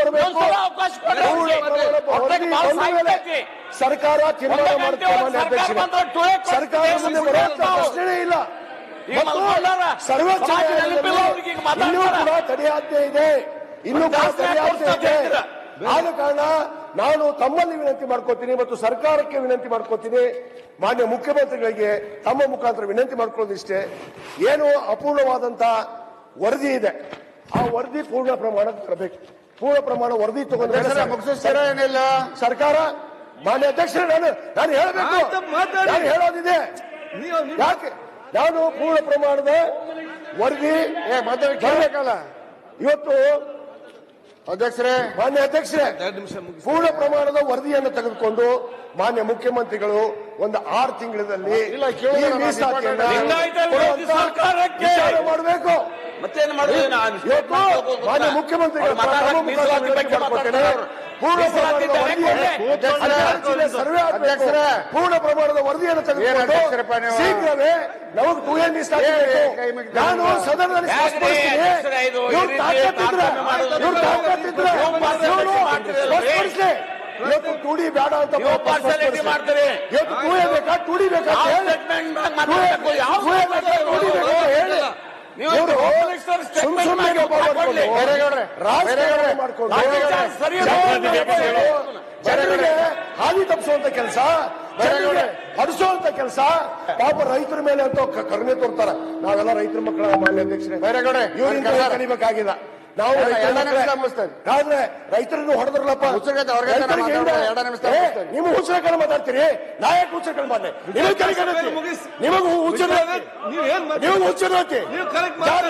ಕೊಡಬೇಕು. ಸರ್ಕಾರ ತೀರ್ಮಾನ ಮಾಡುತ್ತೆ ಸರ್ಕಾರ ಮುಂದೆ ಬರುವಂತ. ಇಲ್ಲ. ಸರ್ವೋಚ್ಚ. ಇನ್ನೂ ಕೂಡ ತಡೆಯಾಜ್ಞೆ ಇದೆ ಇನ್ನು ಕೂಡ ತಡೆಯಾಜ್ಞೆ ಇದೆ ಇದ್ದೀರಾ? ಆದ ಕಾರಣ ನಾನು ತಮ್ಮಲ್ಲಿ ವಿನಂತಿ ಮಾಡ್ಕೋತೀನಿ ಮತ್ತು ಸರ್ಕಾರಕ್ಕೆ ವಿನಂತಿ ಮಾಡ್ಕೋತೀನಿ ಮಾನ್ಯ ಮುಖ್ಯಮಂತ್ರಿಗಳಿಗೆ ತಮ್ಮ ಮುಖಾಂತರ ವಿನಂತಿ ಮಾಡ್ಕೊಳ್ಳೋದಿಷ್ಟೇ ಏನು ಅಪೂರ್ಣವಾದಂತ ವರದಿ ಇದೆ ಆ ವರದಿ ಪೂರ್ಣ ಪ್ರಮಾಣಕ್ಕೆ ತರಬೇಕು ಪೂರ್ಣ ಪ್ರಮಾಣ ವರದಿ ತಗೊಂಡ್ರೆ ಮುಗಿಸ್ತೀರಾ ಏನಿಲ್ಲ. ಸರ್ಕಾರ ಮಾನ್ಯ ಅಧ್ಯಕ್ಷರೇ ನಾನು ನಾನು ಹೇಳಬೇಕು. ನಾನು ಹೇಳೋದಿದೆ. ಯಾಕೆ? ನಾನು ಪೂರ್ಣ ಪ್ರಮಾಣದ ವರದಿ ಏ ಮಾತಾಡಿ ಕೇಳಬೇಕಲ್ಲ. ಇವತ್ತು ಅಧ್ಯಕ್ಷರೇ ಮಾನ್ಯ ಅಧ್ಯಕ್ಷರೇ ಎರಡು ನಿಮಿಷ ಮುಗಿಸಿ. ಪೂರ್ಣ ಪ್ರಮಾಣದ ವರದಿಯನ್ನು ತೆಗೆದುಕೊಂಡು ಮಾನ್ಯ ಮುಖ್ಯಮಂತ್ರಿಗಳು ಒಂದು ಆರು ತಿಂಗಳಲ್ಲಿ ಮಾಡಬೇಕು. ಮಾನ್ಯ ಮುಖ್ಯಮಂತ್ರಿಗಳು ಪೂರ್ಣ ಪ್ರಮಾಣದ ಸರ್ವೆ. ಪೂರ್ಣ ಪ್ರಮಾಣದ ವರದಿಯನ್ನು ತೆಗೆದುಕೊಂಡು ನೀವು? ಶೀಘ್ರವೇ ನಮಗೆ ಟೂ ಎನ್ ನಾನು ಸದನದಲ್ಲಿ ಇವ್ರು ತಾಕತ್ತಿದ್ರೆ ತಾಕತ್ತಿದ್ರೆ ನೀವು? ಸ್ಪಷ್ಟಪಡಿಸ್ಲಿ. ಇವತ್ತು ಟೂಡಿ ಬೇಡ ಅಂತ ನೀವು. ಮಾಡ್ತೀರಿ ಇವತ್ತು ಟೂ ಎ ಬೇಕಾ ಟೂಡಿ ಬೇಕಾ ಹೇಳಿ. ಜನರಿಗೆ ಹಾದಿ ತಪ್ಪಿಸುವಂತ ಕೆಲಸ. ಜನರಿಗೆ ಹಡಿಸುವಂತ ಕೆಲಸ. ಪಾಪ ರೈತರ ಮೇಲೆ ಅಂತ ಕರ್ಮೆ ಕರುಣೆ ತೋರ್ತಾರ. ನಾವೆಲ್ಲ ರೈತರ ಮಕ್ಕಳ ಮಾನ್ಯ ಅಧ್ಯಕ್ಷರೇ. ಬೈರೇಗೌಡ್ರೆ, ಇವರಿಂದ ಕರ್ನಾಟಕ. ಕಲಿಬೇಕಾಗಿಲ್ಲ ನಾವು. ಆದ್ರೆ ರೈತರನ್ನು ಹೊಡೆದ್ರಲ್ಲಪ್ಪ? ರೈತರಿಗೆ. ನೀವು ಹುಚ್ಚರ ಮಾತಾಡ್ತೀರಿ? ನಾಯಕ ಹುಚ್ಚರ ಮಾತಾಡಿ ನಿಮಗೆ ಹುಚ್ಚರ ನೀವು.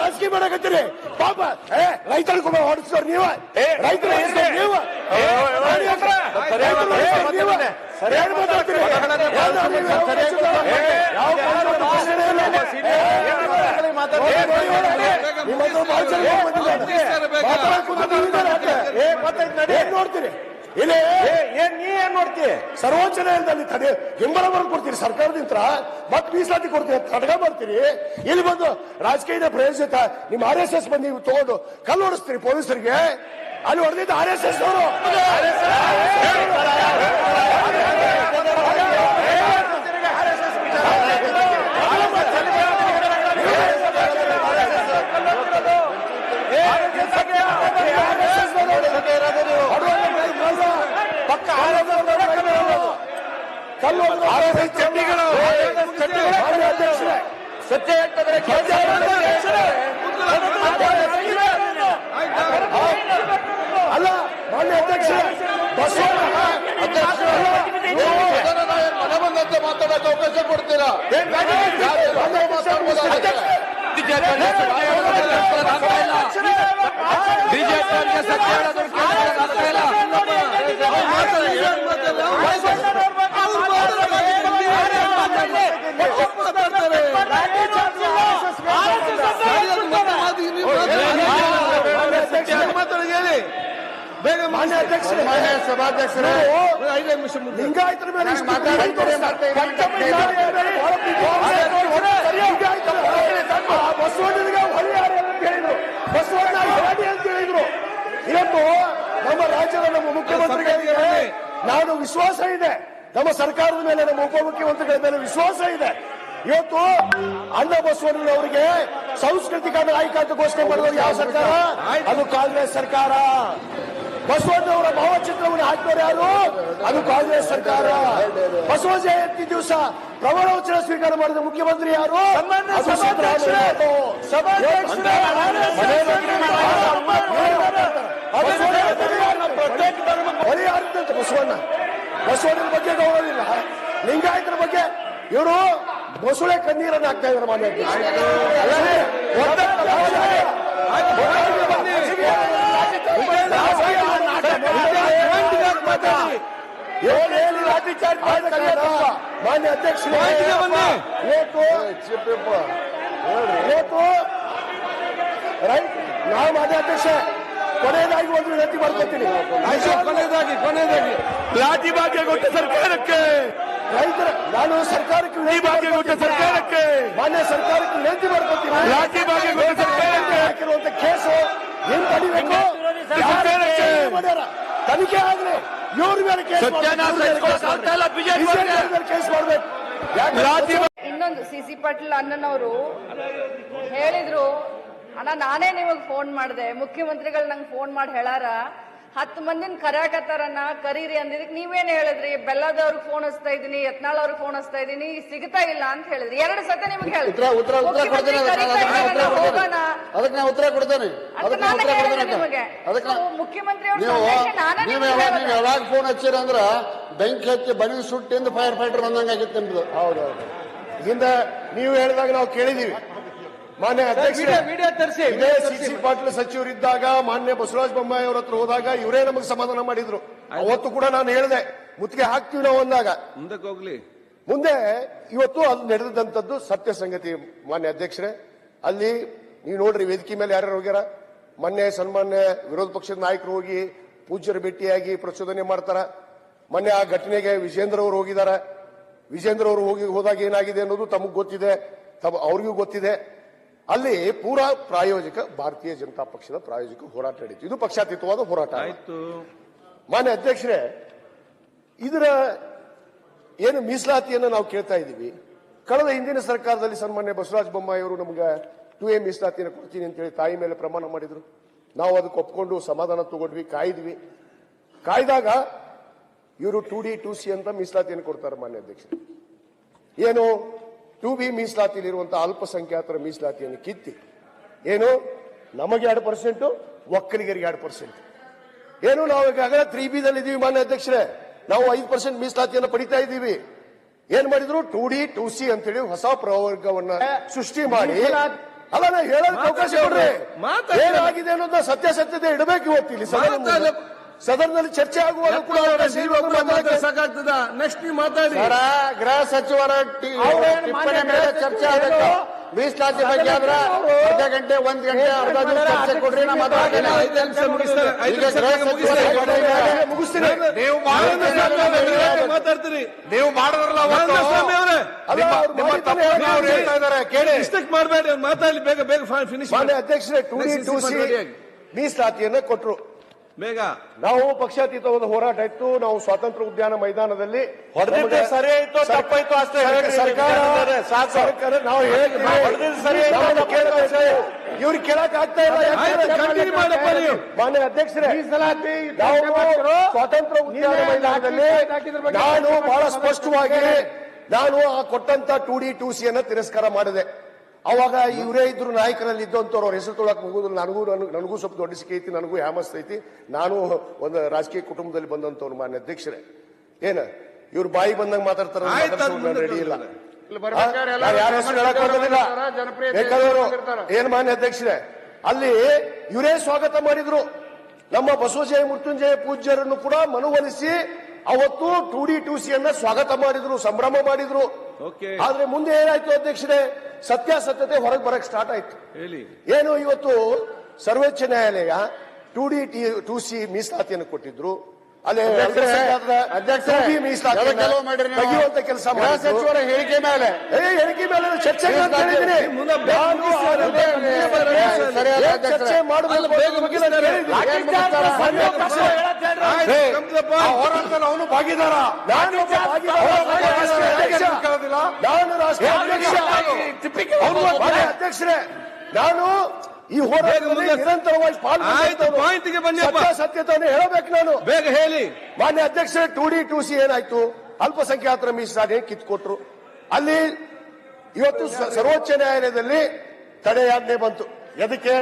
ರಾಜಕೀಯ ಮಾಡಕತ್ತೀರಿ? ಪಾಪ ಏ ರೈತರ ಕುಮ ಹೊಡಿಸೋರು ನೀವ. ರೈತರ ನೀವು. ನೀವ ನೋಡ್ತೀರಿ. ಇಲ್ಲಿ ಏನ್ ನೀ ಏನ್ ನೋಡ್ತಿ ಸರ್ವೋಚ್ಚ ನ್ಯಾಯಾಲಯದಲ್ಲಿ ತಡೆ ಹಿಂಬಲವನ್ನು ಕೊಡ್ತೀರಿ ಸರ್ಕಾರದಿಂದ ಮತ್ ಮೀಸಲಾತಿ ಕೊಡ್ತೀರಿ ತಡಗ ಬರ್ತೀರಿ ಇಲ್ಲಿ ಬಂದು ರಾಜಕೀಯದ ಪ್ರಯೋಜಿತ ನಿಮ್ಮ ಆರ್ ಎಸ್ ಎಸ್ ಬಂದು ನೀವು ತಗೊಂಡು ಕಲ್ಲು ಹೊಡಿಸ್ತೀರಿ ಪೊಲೀಸರಿಗೆ. ಅಲ್ಲಿ ಹೊಡೆದಿದ್ದ ಆರ್ ಎಸ್ ಎಸ್ ಅವರು ಸತ್ಯ ಹೇಳ್ತದ್ರೆ ಅಲ್ಲ ಮಾನ್ಯ ಅಧ್ಯಕ್ಷರೇ ಬಸವಣ್ಣ ಸದನದ ಏನ್ ಮನೆ ಬಂದಂತೆ ಮಾತಾಡಕ್ಕೆ ಅವಕಾಶ ಕೊಡ್ತೀರಾ? ಬಿಜೆಪಿ ಅವರಿಗೆ ಸತ್ಯ ಹೇಳೋದಕ್ಕೆ ಕೇಳೋದಕ್ಕೆ ಆಗ್ತಾ ಇಲ್ಲ. ಬೇಗ ಮಾನ್ಯ ಅಧ್ಯಕ್ಷರೇ ಮಾನ್ಯ ಸಭಾಧ್ಯಕ್ಷರೇ ಐದೇ ನಿಮಿಷ. ಲಿಂಗಾಯತರ ಮೇಲೆ ಮಾತಾಡ್ತಾರೆ, ಬಸವಣ್ಣನಿಗೆ ಹೊಲಿಯಾರೆ ಅಂತ ಹೇಳಿದ್ರು. ಬಸವಣ್ಣ ಹೇಳಿ ಅಂತ ಹೇಳಿದ್ರು. ಇವತ್ತು ನಮ್ಮ ರಾಜ್ಯದ ನಮ್ಮ ಮುಖ್ಯಮಂತ್ರಿಗಳಿಗೆ ನಾನು ವಿಶ್ವಾಸ ಇದೆ. ನಮ್ಮ ಸರ್ಕಾರದ ಮೇಲೆ ನಮ್ಮ ಉಪಮುಖ್ಯಮಂತ್ರಿಗಳ ಮೇಲೆ ವಿಶ್ವಾಸ ಇದೆ. ಇವತ್ತು ಅಣ್ಣ ಬಸವಣ್ಣನವರಿಗೆ ಸಾಂಸ್ಕೃತಿಕ ನಾಯಕ ಅಂತ ಘೋಷಣೆ ಮಾಡಿದವರು ಯಾವ ಸರ್ಕಾರ ಅದು ಕಾಂಗ್ರೆಸ್ ಸರ್ಕಾರ. ಬಸವಣ್ಣವರ ಭಾವಚಿತ್ರವನ್ನು ಹಾಕಿದವರು ಯಾರು? ಅದು ಕಾಂಗ್ರೆಸ್ ಸರ್ಕಾರ. ಬಸವ ಜಯಂತಿ ದಿವಸ ಪ್ರಮಾಣ ವಚನ ಸ್ವೀಕಾರ ಮಾಡಿದ ಮುಖ್ಯಮಂತ್ರಿ ಯಾರು? ಬಸವಣ್ಣ? ಬಸವಣ್ಣನ ಬಗ್ಗೆ ಗೌರವಿಲ್ಲ ಲಿಂಗಾಯತರ ಬಗ್ಗೆ ಇವರು ಬಸುಳೆ ಕಣ್ಣೀರನ್ನು ಹಾಕ್ತಾ ಇದ್ದಾರೆ ಮಾನ್ಯ ಮಾನ್ಯ ಅಧ್ಯಕ್ಷರೇ ಇವತ್ತು ರೈಟ್ ನಾವು ಮಾನ್ಯ ಅಧ್ಯಕ್ಷ ಕೊನೆಯದಾಗಿ ಒಂದು ವಿನಂತಿ ಮಾಡ್ಕೊತೀನಿ ಕೊನೆಯದಾಗಿ ಕೊನೆಯದಾಗಿ ಲಾಠಿ ಭಾಗ್ಯ ಕೊಟ್ಟ ಸರ್ಕಾರಕ್ಕೆ ರೈತರ ನಾನು ಸರ್ಕಾರಕ್ಕೆ ವಿನಂತಿ ಭಾಗ್ಯ ಕೊಟ್ಟ. ಸರ್ಕಾರಕ್ಕೆ ಮಾನ್ಯ ಸರ್ಕಾರಕ್ಕೆ ವಿನಂತಿ ಮಾಡ್ಕೊತೀನಿ ಲಾಠಿ ಭಾಗ್ಯ ಕೊಟ್ಟ ಸರ್ಕಾರಕ್ಕೆ ಹಾಕಿರುವಂತ ಕೇಸು ಏನ್ ತಡಿಬೇಕು ತನಿಖೆ ಆಗ್ಲಿ ಇವ್ರ ಮೇಲೆ ಕೇಸ್. ಕೇಸ್ ಮಾಡ್ಬೇಕು. ಇನ್ನೊಂದು ಸಿ ಸಿ ಪಾಟೀಲ್ ಅಣ್ಣನವರು ಹೇಳಿದ್ರು ಅಣ್ಣ ನಾನೇ ನಿಮಗ್ ಫೋನ್ ಮಾಡಿದೆ. ಮುಖ್ಯಮಂತ್ರಿಗಳು ನಂಗೆ ಫೋನ್ ಮಾಡಿ ಹೇಳಾರ. ಹತ್ತು ಮಂದಿನ ಕರ್ಯಾಕತ್ತಾರನ್ನ ಕರೀರಿ ಅಂದಿದ್ದಕ್ಕೆ ನೀವೇನು ಹೇಳಿದ್ರಿ? ಬೆಲ್ಲದವ್ರಿಗೆ ಫೋನ್ ಹಚ್ತಾ ಇದೀನಿ ಯತ್ನಾಳ್ ಅವ್ರಿಗೆ ಫೋನ್ ಹಚ್ತಾ ಇದೀನಿ ಸಿಗ್ತಾ ಇಲ್ಲ ಅಂತ ಹೇಳಿದ್ರಿ. ಎರಡು ಸತ ನಿಮ್ಗೆ ಉತ್ತರ ಉತ್ತರ ಉತ್ತರ ಕೊಡ್ತೇನೆ ಅದಕ್ಕೆ ನಾನು ಉತ್ತರ ಕೊಡ್ತೇನೆ. ಅದಕ್ಕೆ ನಾನು ಉತ್ತರ ಕೊಡ್ತೇನೆ. ಅದಕ್ಕೆ ನಾನು ಉತ್ತರ ಕೊಡ್ತೇನೆ ಅದಕ್ಕೆ So, ಮುಖ್ಯಮಂತ್ರಿ ಅವ್ರ ನೀವು ಯಾವಾಗ ಫೋನ್ ಹಚ್ಚಿರ ಅಂದ್ರ ಬೆಂಕಿ ಹಚ್ಚಿ ಬನಿ ಸುಟ್ಟಿಂದ ಫೈರ್ ಫೈಟರ್ ಬಂದಂಗ ಆಗಿತ್ತು ನಿಮ್ದು. ಹೌದೌದು. ಇದರಿಂದ ನೀವು ಹೇಳಿದಾಗ ನಾವು ಕೇಳಿದೀವಿ. ಮಾನ್ಯ ಅಧ್ಯಕ್ಷ ವಿಡಿಯೋ ತರಿಸಿ ಇದೇ ಸಿ ಸಿ ಪಾಟೀಲ್ ಸಚಿವರಿದ್ದಾಗ ಮಾನ್ಯ ಬಸವರಾಜ ಬೊಮ್ಮಾಯಿ ಅವ್ರ ಹತ್ರ ಹೋದಾಗ ಇವರೇ ನಮಗೆ ಸಮಾಧಾನ ಮಾಡಿದ್ರು. ಅವತ್ತು ಕೂಡ ನಾನು ಹೇಳಿದೆ ಮುತ್ತಿಗೆ ಹಾಕ್ತೀವಿ ನಾವು ಅಂದಾಗ. ಮುಂದಕ್ಕೆ ಹೋಗ್ಲಿ. ಮುಂದೆ ಇವತ್ತು ಅದು ನಡೆದಂತದ್ದು ಸತ್ಯ ಸಂಗತಿ ಮಾನ್ಯ ಅಧ್ಯಕ್ಷರೇ. ಅಲ್ಲಿ ನೀವು ನೋಡ್ರಿ ವೇದಿಕೆ ಮೇಲೆ ಯಾರ್ಯಾರು ಹೋಗ್ಯಾರ? ಮೊನ್ನೆ ಸನ್ಮಾನ್ಯ ವಿರೋಧ ಪಕ್ಷದ ನಾಯಕರು ಹೋಗಿ ಪೂಜ್ಯರ ಭೇಟಿಯಾಗಿ ಪ್ರಚೋದನೆ ಮಾಡ್ತಾರ. ಮೊನ್ನೆ ಆ ಘಟನೆಗೆ ವಿಜೇಂದ್ರ ಅವರು ಹೋಗಿದ್ದಾರೆ ವಿಜೇಂದ್ರ ಅವರು ಹೋಗಿ ಹೋದಾಗ ಏನಾಗಿದೆ ಅನ್ನೋದು ತಮಗ್ ಗೊತ್ತಿದೆ. ತಮ್ಮ ಅವ್ರಿಗೂ ಗೊತ್ತಿದೆ. ಅಲ್ಲಿ ಪೂರಾ ಪ್ರಾಯೋಜಕ ಭಾರತೀಯ ಜನತಾ ಪಕ್ಷದ ಪ್ರಾಯೋಜಕ ಹೋರಾಟ ನಡೀತು. ಇದು ಪಕ್ಷಾತೀತವಾದ ಹೋರಾಟ. ಆಯ್ತು. ಮಾನ್ಯ ಅಧ್ಯಕ್ಷರೇ ಇದರ ಏನು ಮೀಸಲಾತಿಯನ್ನು ನಾವು ಕೇಳ್ತಾ ಇದ್ದೀವಿ. ಕಳೆದ ಹಿಂದಿನ ಸರ್ಕಾರದಲ್ಲಿ ಸನ್ಮಾನ್ಯ ಬಸವರಾಜ ಬೊಮ್ಮಾಯಿ ಅವರು ನಮ್ಗೆ ಟು ಎ ಮೀಸಲಾತಿಯನ್ನು ಕೊಡ್ತೀನಿ ಅಂತೇಳಿ ತಾಯಿ ಮೇಲೆ ಪ್ರಮಾಣ ಮಾಡಿದ್ರು. ನಾವು ಅದಕ್ಕೆ ಒಪ್ಕೊಂಡು ಸಮಾಧಾನ ತಗೊಂಡ್ವಿ ಕಾಯ್ದ್ವಿ. ಕಾಯ್ದಾಗ ಇವರು ಟು ಡಿ ಟು ಸಿ ಅಂತ ಮೀಸಲಾತಿಯನ್ನು ಕೊಡ್ತಾರೆ ಮಾನ್ಯ ಅಧ್ಯಕ್ಷರು. ಏನು? ಟು ಬಿ ಮೀಸಲಾತಿಯಲ್ಲಿರುವಂತಹ ಅಲ್ಪಸಂಖ್ಯಾತರ ಮೀಸಲಾತಿಯನ್ನು ಕಿತ್ತಿ ಏನು? ನಮಗೆ ಎರಡು ಪರ್ಸೆಂಟ್ ಒಕ್ಕಲಿಗರಿಗೆ ಎರಡು ಪರ್ಸೆಂಟ್. ಏನು ನಾವು ಈಗಾಗಲೇ ತ್ರೀ ಬಿ ದಲ್ಲಿ ಇದೀವಿ ಮಾನ್ಯ ಅಧ್ಯಕ್ಷರೇ? ನಾವು ಐದು ಪರ್ಸೆಂಟ್ ಮೀಸಲಾತಿಯನ್ನು ಪಡಿತಾ ಇದ್ದೀವಿ. ಏನ್ ಮಾಡಿದ್ರು? ಟೂ ಡಿ ಟು ಸಿ ಅಂತೇಳಿ ಹೊಸ ಪ್ರವರ್ಗವನ್ನ ಸೃಷ್ಟಿ ಮಾಡಿ. ಅಲ್ಲ ನಾ ಹೇಳೋದಕ್ಕೆ ಅವಕಾಶ ಕೊಡ್ರಿ. ಏನಾಗಿದೆ ಅನ್ನೋದನ್ನ ಸತ್ಯಾಸತ್ಯತೆ ಇಡಬೇಕು ಇವತ್ತು ಇಲ್ಲಿ. ಸದನದಲ್ಲಿ ಚರ್ಚೆ ಆಗುವಾಗ ಕೂಡ ಮಾತಾಡಕ್ಕೆ ಸಾಕಾಗ್ತದ. ನೆಕ್ಸ್ಟ್ ನೀವು ಮಾತಾಡಿ. ಸರ ಗೃಹ ಸಚಿವರ ಟಿ- ಟಿಪ್ಪಣಿ ಮೇಲೆ ಚರ್ಚೆ ಆಗಬೇಕು. ಮೀಸಲಾತಿ ಬಗ್ಗೆ ಆದ್ರ ಅರ್ಧ ಗಂಟೆ ಒಂದ್ ಗಂಟೆ ಅರ್ಧ ದಿವಸ ಚರ್ಚೆ ಕೊಡ್ರಿ ನಾ ಮಾತಾಡ್ತೇನೆ ಐದು ನಿಮಿಷ ಮುಗಿಸ್ತಾರೆ ಐದು ಈಗ ನಿಮಿಷ ಗೃಹ ಮುಗಿಸ್ತಾರೆ. ಸಚಿವರ ಮುಗಿಸ್ತೀನಿ. ನೀವು ಮಾಡಿದ್ರೆ ಮಾತಾಡ್ತೀರಿ? ನೀವು ಮಾಡಿದ್ರಲ್ಲ ಅವತ್ತು. ಸ್ವಾಮಿ ಅವರೇ. ಅಲ್ಲ, ನಿಮ್ಮ- ಅವ್ರು ನಿಮ್ಮ ಅವ್ರು. ಹೇಳ್ತಾ ಕೇಳಿ. ಮಾಡಬೇಡಿ ಅವ್ರು ಮಾತಾಡ್ಲಿ ಬೇಗ ಬೇಗ ಫಿನಿಶ್ ಮಾನ್ಯ ಅಧ್ಯಕ್ಷರೇ ಟೂ ಡಿ ಟು ಸಿ. ಮೀಸಲಾತಿಯನ್ನ ಕೊಟ್ರು. ಬೇಗ ನಾವು ಪಕ್ಷಾತೀತವಾದ ಹೋರಾಟ ಇತ್ತು. ನಾವು ಸ್ವಾತಂತ್ರ್ಯ ಉದ್ಯಾನ ಮೈದಾನದಲ್ಲಿ ಸರಿ ಆಯ್ತು ತಪ್ಪಾಯ್ತು ಅಷ್ಟೇ. ಸರ್ಕಾರ ನಾವು ಇವ್ರು ಕೇಳಕ್ ಆಗ್ತಾ ಇಲ್ಲ. ಮಾನ್ಯ ಅಧ್ಯಕ್ಷರೇ ಸ್ವಾತಂತ್ರ್ಯ ಉದ್ಯಾನ ಮೈದಾನದಲ್ಲಿ ನಾನು ಬಹಳ ಸ್ಪಷ್ಟವಾಗಿ ನಾನು ಆ ಕೊಟ್ಟಂತ ಟು ಡಿ ಟು ಸಿ ಅನ್ನ ತಿರಸ್ಕಾರ ಮಾಡಿದೆ. ಅವಾಗ ಇವರೇ ಇದ್ರು ನಾಯಕರಲ್ಲಿ ಇದ್ದಂಥವ್ರು ಅವ್ರ ಹೆಸರು ತೊಳಕ್ ಮುಗುದಿಲ್ಲ ನನಗೂ ನನಗೂ- ನನಗೂ ಸ್ವಲ್ಪ ದೊಡ್ಡ ಸಿಕ್ಕೈತಿ ಐತಿ ನನಗೂ ಹ್ಯಾಮಸ್ತೈತಿ ನಾನು ಒಂದು ರಾಜಕೀಯ ಕುಟುಂಬದಲ್ಲಿ ಬಂದಂತವ್ರು ಮಾನ್ಯ ಅಧ್ಯಕ್ಷರೇ. ಏನ? ಇವ್ರು ಬಾಯಿ ಬಂದಂಗ ಮಾತಾಡ್ತಾರ ರೆಡಿ ಇಲ್ಲ. ಯಾರ ಹೆಸರು ಹೇಳಕ್ ಹೋಗೋದಿಲ್ಲ. ಬೇಕಾದವರು ಏನ್ ಮಾನ್ಯ ಅಧ್ಯಕ್ಷರೇ? ಅಲ್ಲಿ ಇವರೇ ಸ್ವಾಗತ ಮಾಡಿದ್ರು. ನಮ್ಮ ಬಸವಜಯ ಮೃತ್ಯುಂಜಯ ಪೂಜ್ಯರನ್ನು ಕೂಡ ಮನವೊಲಿಸಿ ಅವತ್ತು ಟು ಡಿ ಟು ಸಿ ಅನ್ನ ಸ್ವಾಗತ ಮಾಡಿದ್ರು ಸಂಭ್ರಮ ಮಾಡಿದ್ರು. ಆದ್ರೆ ಮುಂದೆ ಏನಾಯ್ತು ಅಧ್ಯಕ್ಷರೇ? ಸತ್ಯಾಸತ್ಯತೆ ಹೊರಗೆ ಬರಕ್ ಸ್ಟಾರ್ಟ್ ಆಯ್ತು. ಹೇಳಿ. ಏನು ಇವತ್ತು ಸರ್ವೋಚ್ಚ ನ್ಯಾಯಾಲಯ two D T two C ಮೀಸಲಾತಿಯನ್ನು ಕೊಟ್ಟಿದ್ರು. ಅಲ್ಲಿ ಅಲ್ಪಸಂಖ್ಯಾತರ ಅಧ್ಯಕ್ಷರೇ, 2B ಮೀಸಲಾತಿಯನ್ನ ಕೆಲವು ಮಾಡಿರಿ ಕೆಲಸ. ಸಚಿವರ ಹೇಳಿಕೆ ಮೇಲೆ. ಹೇಳಿಕೆ ಮೇಲೆ ಚರ್ಚೆ. ಚರ್ಚೆ ಹೋರಾಟದಲ್ಲಿ ಅವನು ಭಾಗಿದಾರ. ನಾನು. ರಾಷ್ಟ್ರೀಯ ಅಧ್ಯಕ್ಷರೇ. ನಾನು ಈ ಹೋರಾಟದಲ್ಲಿ ನಿರಂತರವಾಗಿ ಆಯ್ತು, ಬನ್ನಿ. ಸತ್ಯತೆಯನ್ನು ಹೇಳಬೇಕು ನಾನು. ಬೇಗ ಹೇಳಿ. ಮಾನ್ಯ ಅಧ್ಯಕ್ಷರೇ ಟೂ ಡಿ ಟೂ ಸಿ ಏನಾಯ್ತು? ಅಲ್ಪಸಂಖ್ಯಾತರ ಮೀಸಲಾತಿ ಕಿತ್ಕೊಟ್ರು. ಅಲ್ಲಿ ಇವತ್ತು ಸರ್ವೋಚ್ಚ ನ್ಯಾಯಾಲಯದಲ್ಲಿ ತಡೆಯಾಜ್ಞೆ ಬಂತು. ಎದಕ್ಕೆ?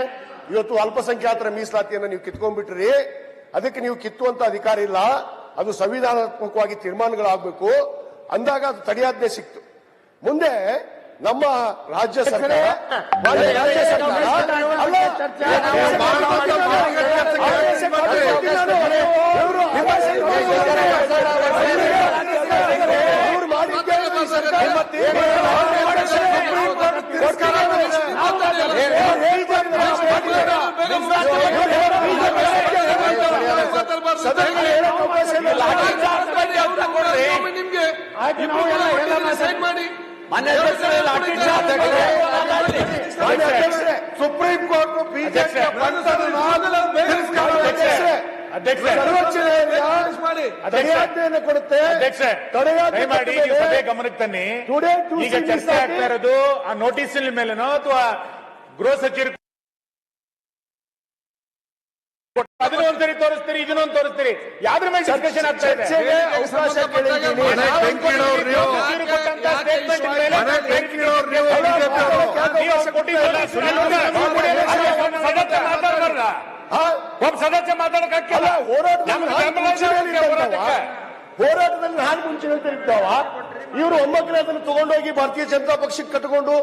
ಇವತ್ತು ಅಲ್ಪಸಂಖ್ಯಾತರ ಮೀಸಲಾತಿಯನ್ನು ನೀವು ಕಿತ್ಕೊಂಡ್ಬಿಟ್ರಿ. ಅದಕ್ಕೆ ನೀವು ಕಿತ್ತುವಂತ ಅಧಿಕಾರ ಇಲ್ಲ. ಅದು ಸಂವಿಧಾನಾತ್ಮಕವಾಗಿ ತೀರ್ಮಾನಗಳಾಗಬೇಕು. ಅಂದಾಗ ಅದು ತಡೆಯಾಜ್ಞೆ ಸಿಕ್ತು. ಮುಂದೆ ನಮ್ಮ ರಾಜ್ಯ ಸರ್ಕಾರ ರಾಜ್ಯ ಸರ್ಕಾರ ಅವಕಾಶ ಇಲ್ಲ. ನಿಮ್ಗೆ ಸೈನ್ ಮಾಡಿ ಮಾನ್ಯ ಸುಪ್ರೀಂ ಕೋರ್ಟ್ ಬಿಜೆಪಿ ತಡೆಯಾಜ್ಞೆಯನ್ನು ಕೊಡುತ್ತೆ. ತಡೆಯಾಜ್ಞೆ ಗಮನಕ್ಕೆ ತನ್ನಿ. ಈಗ ಚರ್ಚೆ ಆಗಿ- ಆಗ್ತಾ ಇರೋದು ಆ ನೋಟಿಸ್ ಮೇಲೆನೋ ಅಥವಾ ಗೃಹ ಸಚಿವರು ಅದನ್ನ ಒಂದ್ಸರಿ ತೋರಿಸ್ತೀರಿ ಇದನ್ನೊಂದು ತೋರಿಸ್ತೀರಿ. ಯಾವ್ದ್ರ ಮೇಲೆ ಡಿಸ್ಕಷನ್ ಆಗ್ತಾ ಇದೆ? ಸದಸ್ಯ ಮಾತಾಡಬಾರ್ದ? ಒಬ್ಬ ಸದಸ್ಯ ಮಾತಾಡಕ್ಕೆ ಅಲ್ಲ ಹೋರಾಟದಲ್ಲಿ ನಾನು ಮುಂಚೆ ಇದೆ ಹೇಳಿದ್ದಲ್ವಾ? ಹೋರಾಟಕ್ಕೆ. ಹೋರಾಟದಲ್ಲಿ ನಾನು ಮುಂಚೆ ಹೇಳ್ತಿರ್ತಾವ ಇವರು ಒಮ್ಮಕ್ಕಳೇ ಅದನ್ನು ತಗೊಂಡೋಗಿ ಭಾರತೀಯ ಜನತಾ ಪಕ್ಷಕ್ಕೆ ಕಟ್ಟಿಕೊಂಡು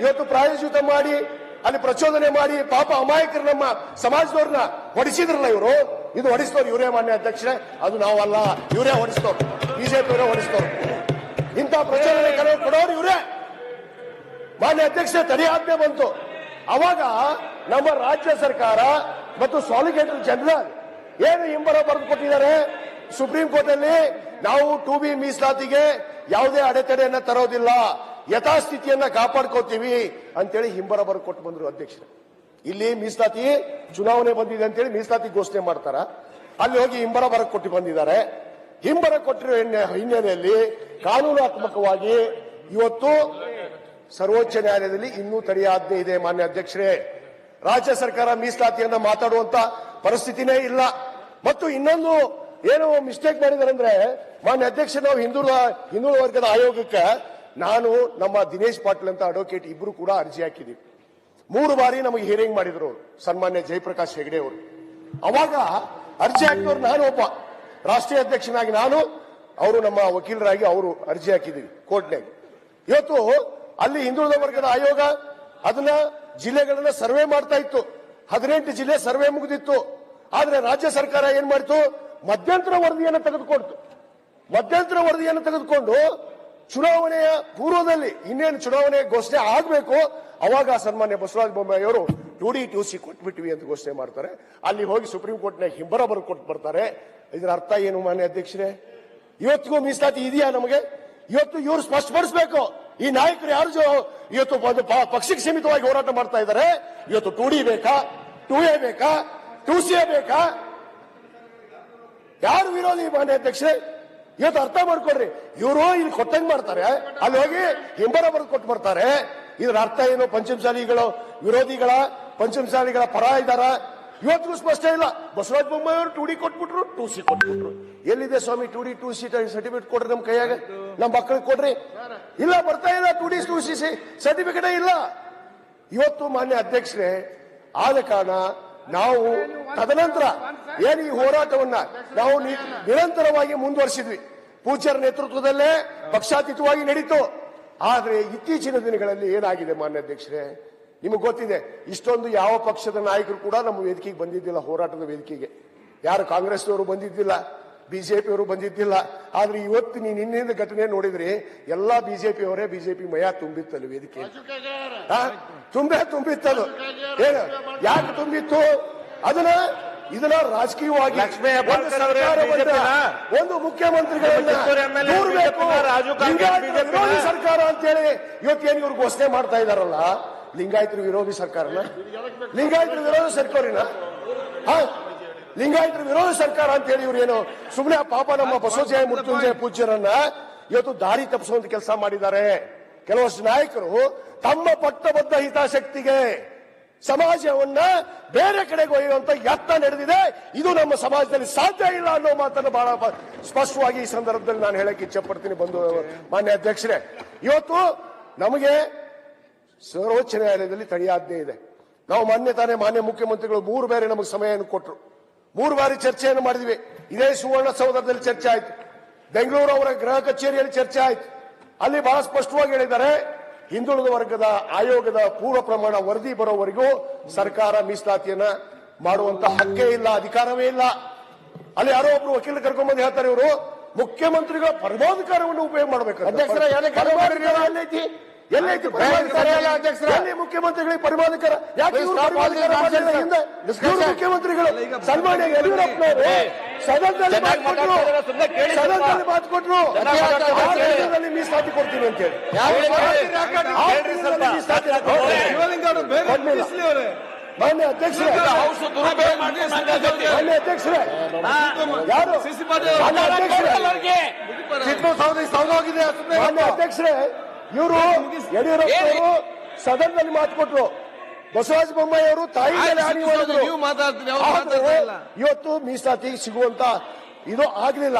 ಇವತ್ತು ಪ್ರಾಯೋಜಿತ ಮಾಡಿ ಅಲ್ಲಿ ಪ್ರಚೋದನೆ ಮಾಡಿ ಪಾಪ ಅಮಾಯಕರು ನಮ್ಮ ಸಮಾಜದವ್ರನ್ನ ಹೊಡಿಸಿದ್ರಲ್ಲ ಇವರು? ಇದು ಹೊಡಿಸ್ತವ್ರು ಇವರೇ ಮಾನ್ಯ ಅಧ್ಯಕ್ಷರೇ. ಅದು ನಾವಲ್ಲ. ಇವರೇ ಹೊಡಿಸ್ತವ್ರು ಬಿಜೆಪಿ ಅವರೇ ಹೊಡಿಸ್ತವ್ರು ಇಂಥ ಪ್ರಚೋದನೆ ಕರೆ ಕೊಡೋರು ಇವರೇ. ಮಾನ್ಯ ಅಧ್ಯಕ್ಷ ಆಜ್ಞೆ ಬಂತು. ಅವಾಗ ನಮ್ಮ ರಾಜ್ಯ ಸರ್ಕಾರ ಮತ್ತು ಸಾಲಿಗೇಟರ್ ಜನರಲ್ ಏನು ಹಿಂಬರ ಬರೆದು ಕೊಟ್ಟಿದ್ದಾರೆ? ಸುಪ್ರೀಂ ಕೋರ್ಟ್ ಅಲ್ಲಿ ನಾವು ಟು ಬಿ ಮೀಸಲಾತಿಗೆ ಯಾವುದೇ ಅಡೆತಡೆಯನ್ನ ತರೋದಿಲ್ಲ. ಯಥಾಸ್ಥಿತಿಯನ್ನ ಕಾಪಾಡ್ಕೋತೀವಿ ಅಂತೇಳಿ ಹಿಂಬರ ಬರ ಕೊಟ್ಟು ಬಂದ್ರು ಅಧ್ಯಕ್ಷರು. ಇಲ್ಲಿ ಮೀಸಲಾತಿ ಚುನಾವಣೆ ಬಂದಿದೆ ಅಂತೇಳಿ ಮೀಸಲಾತಿ ಘೋಷಣೆ ಮಾಡ್ತಾರ. ಅಲ್ಲಿ ಹೋಗಿ ಹಿಂಬರ ಬರ ಕೊಟ್ಟು ಬಂದಿದ್ದಾರೆ. ಹಿಂಬರ ಕೊಟ್ಟಿರೋ ಹಿನ್ನೆ- ಹಿನ್ನೆಲೆಯಲ್ಲಿ ಕಾನೂನಾತ್ಮಕವಾಗಿ ಇವತ್ತು ಸರ್ವೋಚ್ಚ ನ್ಯಾಯಾಲಯದಲ್ಲಿ ಇನ್ನೂ ತಡೆಯಾಜ್ಞೆ ಇದೆ ಮಾನ್ಯ ಅಧ್ಯಕ್ಷರೇ. ರಾಜ್ಯ ಸರ್ಕಾರ ಮೀಸಲಾತಿಯನ್ನ ಮಾತಾಡುವಂತ ಪರಿಸ್ಥಿತಿನೇ ಇಲ್ಲ. ಮತ್ತು ಇನ್ನೊಂದು ಏನು ಮಿಸ್ಟೇಕ್ ಮಾಡಿದಾರೆ ಅಂದ್ರೆ ಮಾನ್ಯ ಅಧ್ಯಕ್ಷ ನಾವು ಹಿಂದೂ ಹಿಂದೂ ವರ್ಗದ ಆಯೋಗಕ್ಕೆ ನಾನು ನಮ್ಮ ದಿನೇಶ್ ಪಾಟೀಲ್ ಅಂತ ಅಡ್ವೊಕೇಟ್ ಇಬ್ರು ಕೂಡ ಅರ್ಜಿ ಹಾಕಿದೀವಿ. ಮೂರು ಬಾರಿ ನಮಗೆ ಹಿಯರಿಂಗ್ ಮಾಡಿದ್ರು ಸನ್ಮಾನ್ಯ ಜಯಪ್ರಕಾಶ್ ಹೆಗಡೆ ಅವರು. ಅವಾಗ ಅರ್ಜಿ ಹಾಕಿದವರು ನಾನು ಒಬ್ಬ. ರಾಷ್ಟ್ರೀಯ ಅಧ್ಯಕ್ಷನಾಗಿ ನಾನು, ಅವರು ನಮ್ಮ ವಕೀಲರಾಗಿ ಅವರು ಅರ್ಜಿ ಹಾಕಿದ್ದೀವಿ ಕೋರ್ಟ್ನಾಗ ಇವತ್ತು ಅಲ್ಲಿ ಹಿಂದುಳಿದ ವರ್ಗದ ಆಯೋಗ ಅದನ್ನ ಜಿಲ್ಲೆಗಳನ್ನ ಸರ್ವೆ ಮಾಡ್ತಾ ಇತ್ತು. ಹದಿನೆಂಟು ಜಿಲ್ಲೆ ಸರ್ವೆ ಮುಗಿದಿತ್ತು. ಆದ್ರೆ ರಾಜ್ಯ ಸರ್ಕಾರ ಏನ್ ಮಾಡಿತು? ಮಧ್ಯಂತರ ವರದಿಯನ್ನು ತೆಗೆದುಕೊಡ್ತು. ಮಧ್ಯಂತರ ವರದಿಯನ್ನು ತೆಗೆದುಕೊಂಡು ಚುನಾವಣೆಯ ಪೂರ್ವದಲ್ಲಿ ಇನ್ನೇನು ಚುನಾವಣೆ ಘೋಷಣೆ ಆಗಬೇಕು ಅವಾಗ ಸನ್ಮಾನ್ಯ ಬಸವರಾಜ ಬೊಮ್ಮಾಯಿ ಅವರು ಟು ಡಿ ಟು ಸಿ ಕೊಟ್ಬಿಟ್ವಿ ಅಂತ ಘೋಷಣೆ ಮಾಡ್ತಾರೆ. ಅಲ್ಲಿ ಹೋಗಿ ಸುಪ್ರೀಂ ಕೋರ್ಟ್ನ ಹಿಂಬರ ಬರ್ ಕೊಟ್ಟು ಬರ್ತಾರೆ. ಇದರ ಅರ್ಥ ಏನು ಮಾನ್ಯ ಅಧ್ಯಕ್ಷರೇ? ಇವತ್ತಿಗೂ ಮೀಸಲಾತಿ ಇದೆಯಾ ನಮಗೆ? ಇವತ್ತು ಇವರು ಸ್ಪಷ್ಟಪಡಿಸಬೇಕು. ಈ ನಾಯಕರು ಯಾರು ಇವತ್ತು ಒಂದು ಪಕ್ಷಕ್ಕೆ ಸೀಮಿತವಾಗಿ ಹೋರಾಟ ಮಾಡ್ತಾ ಇದ್ದಾರೆ. ಇವತ್ತು ಟು ಡಿ ಬೇಕಾ? ಟು ಎ ಬೇಕಾ? ಟು ಸಿ ಎ ಬೇಕಾ? ಯಾರು ವಿರೋಧಿ ಮಾನ್ಯ ಅಧ್ಯಕ್ಷರೇ? ಇವತ್ತು ಅರ್ಥ ಮಾಡ್ಕೊಡ್ರಿ ಇವರು ಇಲ್ಲಿ ಕೊಟ್ಟಂಗ್ ಮಾಡ್ತಾರೆ. ಅಲ್ಲಿ ಹೋಗಿ ಹಿಂಬರ ಬರೆದು ಕೊಟ್ಟು ಬರ್ತಾರೆ. ಇದ್ರ ಅರ್ಥ ಏನು? ಪಂಚಮಶಾಲಿಗಳು ವಿರೋಧಿಗಳ ಪಂಚಮಶಾಲಿಗಳ ಪರ ಇದ್ದಾರ ಇವತ್ತಿಗೂ ಸ್ಪಷ್ಟ ಇಲ್ಲ. ಬಸವರಾಜ ಬೊಮ್ಮಾಯಿ ಅವರು ಟು ಡಿ ಕೊಟ್ಬಿಟ್ರು ಟೂ ಸಿ ಕೊಟ್ಬಿಟ್ರು. ಎಲ್ಲಿದೆ ಸ್ವಾಮಿ two D two C certificate ಕೊಡ್ರಿ ನಮ್ ಕೈಯಾಗ? ನಮ್ ಮಕ್ಕಳಿಗೆ ಕೊಡ್ರಿ. ಇಲ್ಲ, ಬರ್ತಾ ಇಲ್ಲ two D two C certificate ಇಲ್ಲ. ಇವತ್ತು ಮಾನ್ಯ ಅಧ್ಯಕ್ಷರೇ, ಆದ ಕಾರಣ ನಾವು ತದನಂತರ ಏನು ಈ ಹೋರಾಟವನ್ನ ನಾವು ನಿರಂತರವಾಗಿ ಮುಂದುವರಿಸಿದ್ವಿ. ಪೂಜ್ಯರ ನೇತೃತ್ವದಲ್ಲೇ ಪಕ್ಷಾತೀತವಾಗಿ ನಡೀತು. ಆದರೆ ಇತ್ತೀಚಿನ ದಿನಗಳಲ್ಲಿ ಏನಾಗಿದೆ ಮಾನ್ಯ ಅಧ್ಯಕ್ಷರೇ? ನಿಮಗೆ ಗೊತ್ತಿದೆ, ಇಷ್ಟೊಂದು ಯಾವ ಪಕ್ಷದ ನಾಯಕರು ಕೂಡ ನಮ್ಮ ವೇದಿಕೆಗೆ ಬಂದಿದ್ದಿಲ್ಲ, ಹೋರಾಟದ ವೇದಿಕೆಗೆ. ಯಾರು ಕಾಂಗ್ರೆಸ್ನವರು ಬಂದಿದ್ದಿಲ್ಲ. ಬಿಜೆಪಿಯವರು ಬಂದಿದ್ದಿಲ್ಲ. ಆದ್ರೆ ಇವತ್ತು ನೀನು ಇನ್ನಿಂದ ಘಟನೆ ನೋಡಿದ್ರಿ? ಎಲ್ಲಾ ಬಿಜೆಪಿಯವರೇ ಬಿಜೆಪಿ ಮಯ ತುಂಬಿತ್ತಲ್ಲ ವೇದಿಕೆ ತುಂಬೆ ತುಂಬೇ ತುಂಬಿತ್ತದು ಏನು? ಯಾಕೆ ತುಂಬಿತ್ತು? ಅದನ್ನ ಇದನ್ನ ರಾಜಕೀಯವಾಗಿ ಒಂದು ಮುಖ್ಯಮಂತ್ರಿಗಳನ್ನ? ಸರ್ಕಾರ ಅಂತೇಳಿ ಇವತ್ತೇನು ಇವ್ರು ಘೋಷಣೆ ಮಾಡ್ತಾ ಇದಾರಲ್ಲ? ಲಿಂಗಾಯತರು ವಿರೋಧಿ ಸರ್ಕಾರನ? ಲಿಂಗಾಯತರು ವಿರೋಧಿ ಸರ್ಕಾರನ? ಹಾ? ಲಿಂಗಾಯತರ ವಿರೋಧ ಸರ್ಕಾರ ಅಂತ ಹೇಳಿ ಇವ್ರು ಏನು ಸುಮ್ಮನೆ ಪಾಪ ನಮ್ಮ ಬಸವಜಯ ಮೃತ್ಯುಂಜಯ ಪೂಜ್ಯರನ್ನ ಇವತ್ತು ದಾರಿ ತಪ್ಪಿಸುವಂತ ಕೆಲಸ ಮಾಡಿದ್ದಾರೆ. ಕೆಲವಷ್ಟು ನಾಯಕರು ತಮ್ಮ ಪಟ್ಟಬದ್ಧ ಹಿತಾಸಕ್ತಿಗೆ ಸಮಾಜವನ್ನ ಬೇರೆ ಕಡೆಗೆ ಒಯ್ಯುವಂತ ಯತ್ನ ನಡೆದಿದೆ. ಇದು ನಮ್ಮ ಸಮಾಜದಲ್ಲಿ ಸಾಧ್ಯ ಇಲ್ಲ ಅನ್ನೋ ಮಾತನ್ನು ಬಹಳ ಸ್ಪಷ್ಟವಾಗಿ ಈ ಸಂದರ್ಭದಲ್ಲಿ ನಾನು ಹೇಳಕ್ ಇಚ್ಛೆ ಪಡ್ತೀನಿ ಬಂದು ಮಾನ್ಯ ಅಧ್ಯಕ್ಷರೇ. ಇವತ್ತು ನಮಗೆ ಸರ್ವೋಚ್ಚ ನ್ಯಾಯಾಲಯದಲ್ಲಿ ತಡೆಯಾಜ್ಞೆ ಇದೆ. ನಾವು ಮಾನ್ಯ ತಾನೇ ಮಾನ್ಯ ಮುಖ್ಯಮಂತ್ರಿಗಳು ಮೂರು ಬೇರೆ ನಮಗೆ ಸಮಯವನ್ನು ಕೊಟ್ಟರು ಮೂರು ಬಾರಿ ಚರ್ಚೆಯನ್ನು ಮಾಡಿದ್ವಿ. ಇದೇ ಸುವರ್ಣಸೌಧದಲ್ಲಿ ಚರ್ಚೆ ಆಯ್ತು. ಬೆಂಗಳೂರು ಅವರ ಗೃಹ ಕಚೇರಿಯಲ್ಲಿ ಚರ್ಚೆ ಆಯ್ತು. ಅಲ್ಲಿ ಬಹಳ ಸ್ಪಷ್ಟವಾಗಿ ಹೇಳಿದ್ದಾರೆ ಹಿಂದುಳಿದ ವರ್ಗದ ಆಯೋಗದ ಪೂರ್ವ ಪ್ರಮಾಣ ವರದಿ ಬರೋವರೆಗೂ ಸರ್ಕಾರ ಮೀಸಲಾತಿಯನ್ನ ಮಾಡುವಂತ ಹಕ್ಕೇ ಇಲ್ಲ ಅಧಿಕಾರವೇ ಇಲ್ಲ. ಅಲ್ಲಿ ಯಾರೋ ಒಬ್ರು ವಕೀಲರು ಕರ್ಕೊಂಡ್ಬಂದು ಹೇಳ್ತಾರೆ ಇವರು ಮುಖ್ಯಮಂತ್ರಿಗಳ ಪರಮಾಧಿಕಾರವನ್ನು ಉಪಯೋಗ ಮಾಡಬೇಕು ಎಲ್ಲೈತಿ ಮುಖ್ಯಮಂತ್ರಿಗಳಿಗೆ ಪರಮಾಧಿಕಾರ ಯಾಕೆ ಮುಖ್ಯಮಂತ್ರಿಗಳು ಸನ್ಮಾನ್ಯ ಯಡಿಯೂರಪ್ಪನವರು ಸದನದಲ್ಲಿ. ಸದನದಲ್ಲಿ ಮಾತು. ದಿನದಲ್ಲಿ ಮೀಸಲಾತಿ ಕೊಡ್ತೀವಿ ಅಂತ ಹೇಳಿ. ಮಾನ್ಯ ಅಧ್ಯಕ್ಷರೇ. ಮಾನ್ಯ ಅಧ್ಯಕ್ಷರೇ. ಯಾರು? ಮಾನ್ಯ ಅಧ್ಯಕ್ಷರೇ. ಮಾನ್ಯ ಅಧ್ಯಕ್ಷರೇ. ಇವರು ಯಡಿಯೂರಪ್ಪ ಸದನದಲ್ಲಿ ಮಾತು ಕೊಟ್ರು. ಬಸವರಾಜ ಬೊಮ್ಮಾಯಿ ಅವರು ತಾಯಿ ಇವತ್ತು ಮೀಸಲಾತಿ ಸಿಗುವಂತ ಇದು ಆಗ್ಲಿಲ್ಲ.